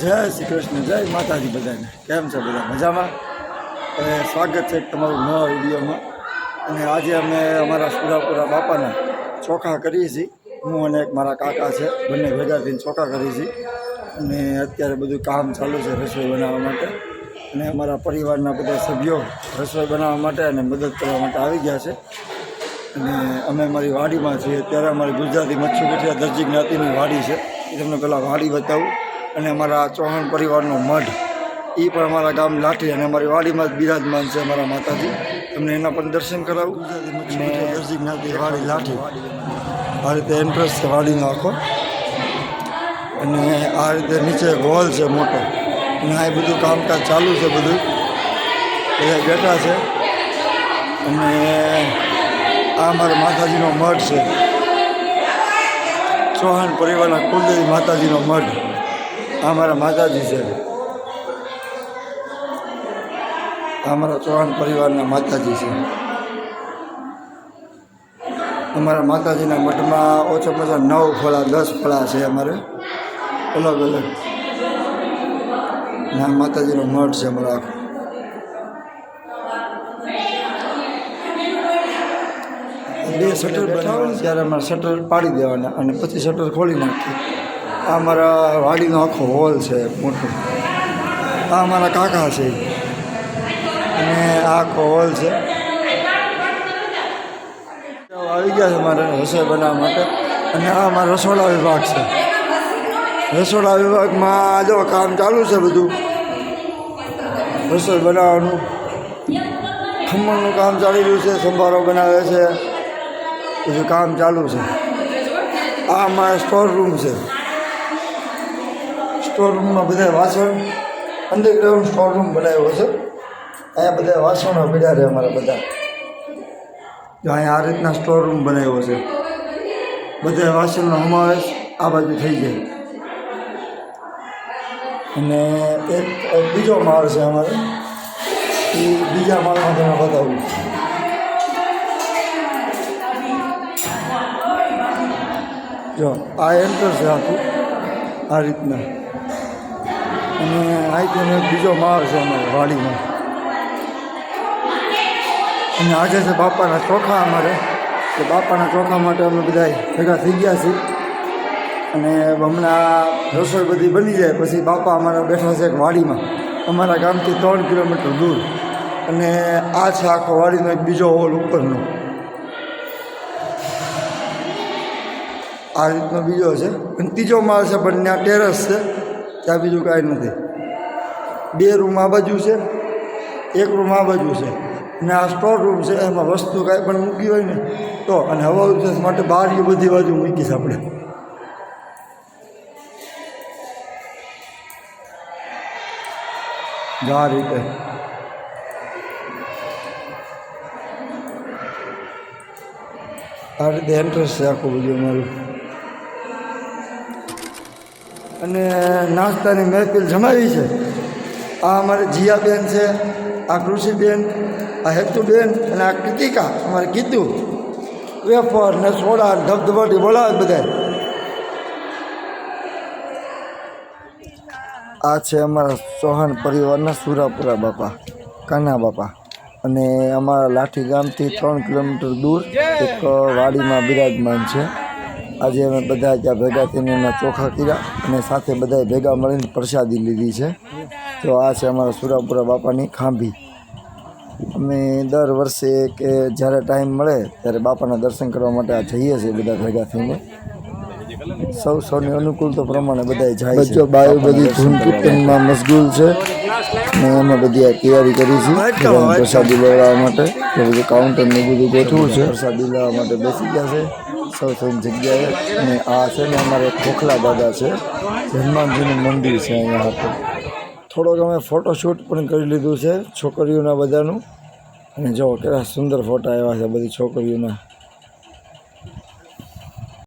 જય શ્રી કૃષ્ણ, જય માતાજી બધાને. કેમ છે બધા? મજામાં? અને સ્વાગત છે તમારું નવા વિડીયોમાં. અને આજે અમે અમારા સુરાપુરા બાપાના ચોખા કરીએ છીએ. હું અને એક મારા કાકા છે, બંને ભેગા થઈને ચોખા કરીએ છીએ. અને અત્યારે બધું કામ ચાલુ છે રસોઈ બનાવવા માટે. અને અમારા પરિવારના બધા સભ્યો રસોઈ બનાવવા માટે અને મદદ કરવા માટે આવી ગયા છે. અને અમે અમારી વાડીમાં છીએ. અત્યારે અમારી ગુજરાતી મચ્છુ કઠિયા દરજી જ્ઞાતિની વાડી છે. એ તમને પહેલાં વાડી બતાવું. અને અમારા ચૌહાણ પરિવારનો મઢ, એ પણ અમારા ગામ લાઠી અને અમારી વાડીમાં જ બિરાજમાન છે અમારા માતાજી. તમને એના પણ દર્શન કરાવું. અને દરજી જ્ઞાતિ વાડી લાઠી. આ રીતે એન્ટ્રન્સ છે વાડીનો આખો. અને આ રીતે નીચે ગોલ છે મોટો. અને આ બધું કામકાજ ચાલુ છે બધું. બધા બેઠા છે. અને આ અમારા માતાજીનો મઠ છે. ચૌહાણ પરિવારના કુલદેવી માતાજીનો આ અમારા માતાજી છે. અમારા ચૌહાણ પરિવારના માતાજી છે. અમારા માતાજીના મઠમાં ઓછામાં ઓછા નવ ફળા, દસ ફળા છે અમારે. અલગ અલગ. ના માતાજીનો મઠ છે અમારો આખો. બે શટર બનાવવાના ત્યારે અમારે શટર પાડી દેવાના અને પછી શટર ખોલી નાખીએ. આ મારા વાડીનો આખો હોલ છે, મોટો. આ અમારા કાકા છે. અને આ આખો હોલ છે. આવી ગયા છે મારે રસોઈ બનાવવા માટે. અને આ અમારો રસોડા વિભાગ છે. રસોડા વિભાગમાં જો કામ ચાલુ છે બધું. રસોઈ બનાવવાનું. ખમણનું કામ ચાલી રહ્યું છે, સંભારો બનાવે છે. બધું કામ ચાલુ છે. આ મારા સ્ટોર રૂમ છે. સ્ટોર રૂમમાં બધા વાસણ અંડરગ્રાઉન્ડ સ્ટોર રૂમ બનાવ્યો છે. અહીંયા બધા વાસણો પડ્યા છે અમારા બધા. જો અહીંયા આ રીતના સ્ટોર રૂમ બનાવ્યો છે. બધા વાસણનો સમાવેશ આ બાજુ થઈ જાય. અને એક બીજો માળ છે અમારે. એ બીજા માળમાં તમે બતાવું. જો, આ એન્ટર છે આખું. આ રીતના. અને એક બીજો માળ છે અમારે વાડીમાં અને આજે છે બાપાના ચોખા અમારે. કે બાપાના ચોખા માટે અમે બધા ભેગા થઈ ગયા છીએ. અને હમણાં રસોઈ બધી બની જાય, પછી બાપા અમારા બેઠા છે એક વાડીમાં. અમારા ગામથી ત્રણ કિલોમીટર દૂર. અને આ છે આખો વાડીનો એક બીજો હોલ ઉપરનો. આ રીતનો બીજો છે. અને ત્રીજો માળ છે, પણ ત્યાં ટેરેસ છે, ત્યાં બીજું કાંઈ નથી. બે રૂમ આ બાજુ છે, એક રૂમ આ બાજુ છે. અને આ સ્ટોર રૂમ છે, એમાં વસ્તુ કાંઈ પણ મૂકી હોય ને, તો અને હવા ઉદ્દેશ માટે બારીઓ બધી બાજુ મૂકીશ આપણે. આ રીતે. આ રીતે એન્ટ્રન્સ છે આખું બધું અમારું. અને નાસ્તાની મહેફિલ જમાવી છે. આ અમારે જીયાબેન છે, આ કૃષિબેન, આ હેતુબેન અને આ કૃતિકા અમારે કીધું. વેફર ને સોડા ધબધબાટી બોલાવે બધા આ છે અમારા સોહન પરિવારના સુરાપુરા બાપા, કાના બાપા. અને અમારા લાઠી ગામથી ત્રણ કિલોમીટર દૂર એક વાડીમાં બિરાજમાન છે. આજે અમે બધા ત્યાં ભેગા થઈને એમના ચોખા કર્યા અને સાથે બધા ભેગા મળીને પ્રસાદી લીધી છે. તો આ છે અમારા સુરાપુરા બાપાની ખાંભી. અમે દર વર્ષે કે જ્યારે ટાઈમ મળે ત્યારે બાપાના દર્શન કરવા માટે આ જઈએ છીએ બધા ભેગા થઈને. સૌ સૌની અનુકૂળતા પ્રમાણે બધા જાય છે. બાયો બધી ધૂન કીર્તનમાં મશગુલ છે. ને અમે બધી તૈયારી કરી છે પ્રસાદી લેવડાવવા માટે. કાઉન્ટરને બધું કાઉન્ટર બધું ગોઠવું છે. પ્રસાદી લેવા માટે બેસી ગયા છે. સૌ સૌની જગ્યાએ. અને આ છે ને અમારે ખોખલા દાદા છે. હનુમાનજીનું મંદિર છે અહીંયા હતું થોડોક અમે ફોટોશૂટ પણ કરી લીધું છે, છોકરીઓના બધાનું. અને જો કેટલા સુંદર ફોટા આવ્યા છે બધી છોકરીઓના.